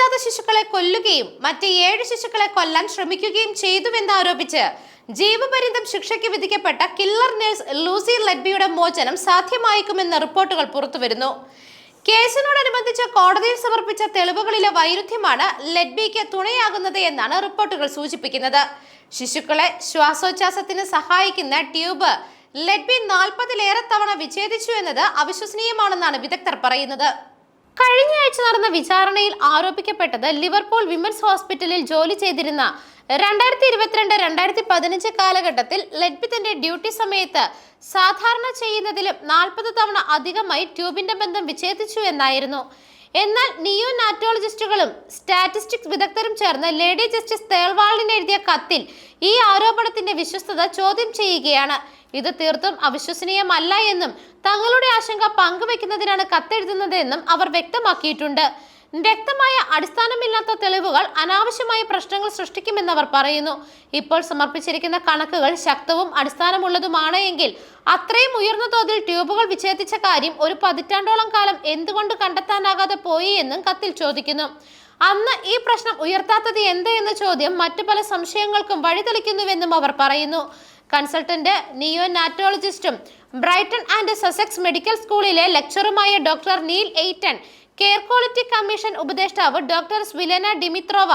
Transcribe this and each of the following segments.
നവജാത ശിശുക്കളെ കൊല്ലുകയും മറ്റ് ഏഴ് ശിശുക്കളെ കൊല്ലാൻ ശ്രമിക്കുകയും ചെയ്തുവെന്ന് ചെയ്തുവെന്നാരോപിച്ച് ജീവപര്യന്തം ശിക്ഷയ്ക്ക് വിധിക്കപ്പെട്ട കില്ലർ നഴ്സ് ലൂസി ലഡ്ബിയുടെ മോചനം സാധ്യമായേക്കുമെന്ന റിപ്പോർട്ടുകൾ പുറത്തുവരുന്നു. കേസിനോടനുബന്ധിച്ച് കോടതിയിൽ സമർപ്പിച്ച തെളിവുകളിലെ വൈരുദ്ധ്യമാണ് ലഡ്ബിക്ക് തുണയാകുന്നത് എന്നാണ് റിപ്പോർട്ടുകൾ സൂചിപ്പിക്കുന്നത്. ശിശുക്കളെ ശ്വാസോച്ഛാസത്തിന് സഹായിക്കുന്ന ട്യൂബ് ലഡ്ബി നാൽപ്പതിലേറെ തവണ വിച്ഛേദിച്ചു എന്നത് അവിശ്വസനീയമാണെന്നാണ് വിദഗ്ധർ പറയുന്നത്. കഴിഞ്ഞ ആഴ്ച നടന്ന വിചാരണയിൽ ആരോപിക്കപ്പെട്ടത് ലിവർപൂൾ വിമൻസ് ഹോസ്പിറ്റലിൽ ജോലി ചെയ്തിരുന്ന രണ്ടായിരത്തി ഇരുപത്തിരണ്ട് രണ്ടായിരത്തി പതിനഞ്ച് കാലഘട്ടത്തിൽ ലഡ്ബിത്തിന്റെ തന്റെ ഡ്യൂട്ടി സമയത്ത് സാധാരണ ചെയ്യുന്നതിലും നാൽപ്പത് തവണ അധികമായി ട്യൂബിന്റെ ബന്ധം വിച്ഛേദിച്ചു എന്നായിരുന്നു. എന്നാൽ നിയോ നാറ്റോളജിസ്റ്റുകളും സ്റ്റാറ്റിസ്റ്റിക്സ് വിദഗ്ധരും ചേർന്ന് ലേഡി ജസ്റ്റിസ് തേൾവാളിന് എഴുതിയ കത്തിൽ ഈ ആരോപണത്തിന്റെ വിശ്വസ്തത ചോദ്യം ചെയ്യുകയാണ്. ഇത് തീർത്തും അവിശ്വസനീയമല്ല എന്നും തങ്ങളുടെ ആശങ്ക പങ്കുവെക്കുന്നതിനാണ് കത്തെഴുതുന്നത് എന്നും അവർ വ്യക്തമാക്കിയിട്ടുണ്ട്. വ്യക്തമായ അടിസ്ഥാനമില്ലാത്ത തെളിവുകൾ അനാവശ്യമായ പ്രശ്നങ്ങൾ സൃഷ്ടിക്കുമെന്ന് അവർ പറയുന്നു. ഇപ്പോൾ സമർപ്പിച്ചിരിക്കുന്ന കണക്കുകൾ ശക്തവും അടിസ്ഥാനമുള്ളതുമാണ് എങ്കിൽ അത്രയും ഉയർന്ന തോതിൽ ട്യൂബുകൾ വിച്ഛേദിച്ച കാര്യം ഒരു പതിറ്റാണ്ടോളം കാലം എന്തുകൊണ്ട് കണ്ടെത്താനാകാതെ പോയി എന്നും കത്തിൽ ചോദിക്കുന്നു. അന്ന് ഈ പ്രശ്നം ഉയർത്താത്തത് എന്ത് എന്ന ചോദ്യം മറ്റു പല സംശയങ്ങൾക്കും വഴിതെളിക്കുന്നുവെന്നും അവർ പറയുന്നു. കൺസൾട്ടന്റ് നിയോ നാറ്റോളജിസ്റ്റും ബ്രൈറ്റൺ ആൻഡ് സസെക്സ് മെഡിക്കൽ സ്കൂളിലെ ലെക്ചറുമായ doctor Neil Aiton care quality commission ഉപദേഷ്ടാവ് ഡോക്ടർ സ്വിലന ഡിമിത്രോവ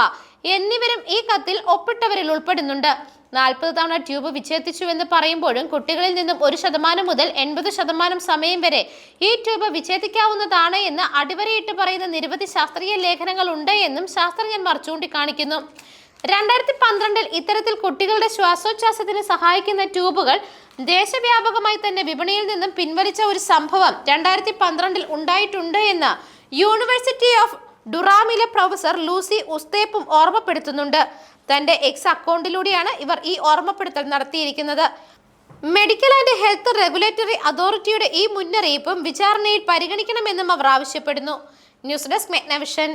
എന്നിവരും ഈ കത്തിൽ ഒപ്പിട്ടവരിൽ ഉൾപ്പെടുന്നുണ്ട്. നാൽപ്പത് തവണ ട്യൂബ് വിച്ഛേദിച്ചുവെന്ന് പറയുമ്പോഴും കുട്ടികളിൽ നിന്നും ഒരു ശതമാനം മുതൽ എൺപത് ശതമാനം സമയം വരെ ഈ ട്യൂബ് വിച്ഛേദിക്കാവുന്നതാണ് എന്ന് അടിവരയിട്ട് പറയുന്ന നിരവധി ശാസ്ത്രീയ ലേഖനങ്ങൾ ഉണ്ട് എന്നും ശാസ്ത്രജ്ഞന്മാർ ചൂണ്ടിക്കാണിക്കുന്നു. രണ്ടായിരത്തി പന്ത്രണ്ടിൽ ഇത്തരത്തിൽ കുട്ടികളുടെ ശ്വാസോച്ഛ്വാസത്തിന് സഹായിക്കുന്ന ട്യൂബുകൾ ദേശവ്യാപകമായി തന്നെ വിപണിയിൽ നിന്നും പിൻവലിച്ച ഒരു സംഭവം രണ്ടായിരത്തി പന്ത്രണ്ടിൽ ഉണ്ടായിട്ടുണ്ട് എന്ന് യൂണിവേഴ്സിറ്റി ഓഫ് ഡുറാമിലെ പ്രൊഫസർ ലൂസി ഉസ്തേപ്പും ഓർമ്മപ്പെടുത്തുന്നുണ്ട്. തന്റെ എക്സ് അക്കൗണ്ടിലൂടെയാണ് ഇവർ ഈ ഓർമ്മപ്പെടുത്തൽ നടത്തിയിരിക്കുന്നത്. മെഡിക്കൽ ആൻഡ് ഹെൽത്ത് റെഗുലേറ്ററി അതോറിറ്റിയുടെ ഈ മുന്നറിയിപ്പും വിചാരണയിൽ പരിഗണിക്കണമെന്നും അവർ ആവശ്യപ്പെടുന്നു. News desk മെഗ്നവിഷൻ.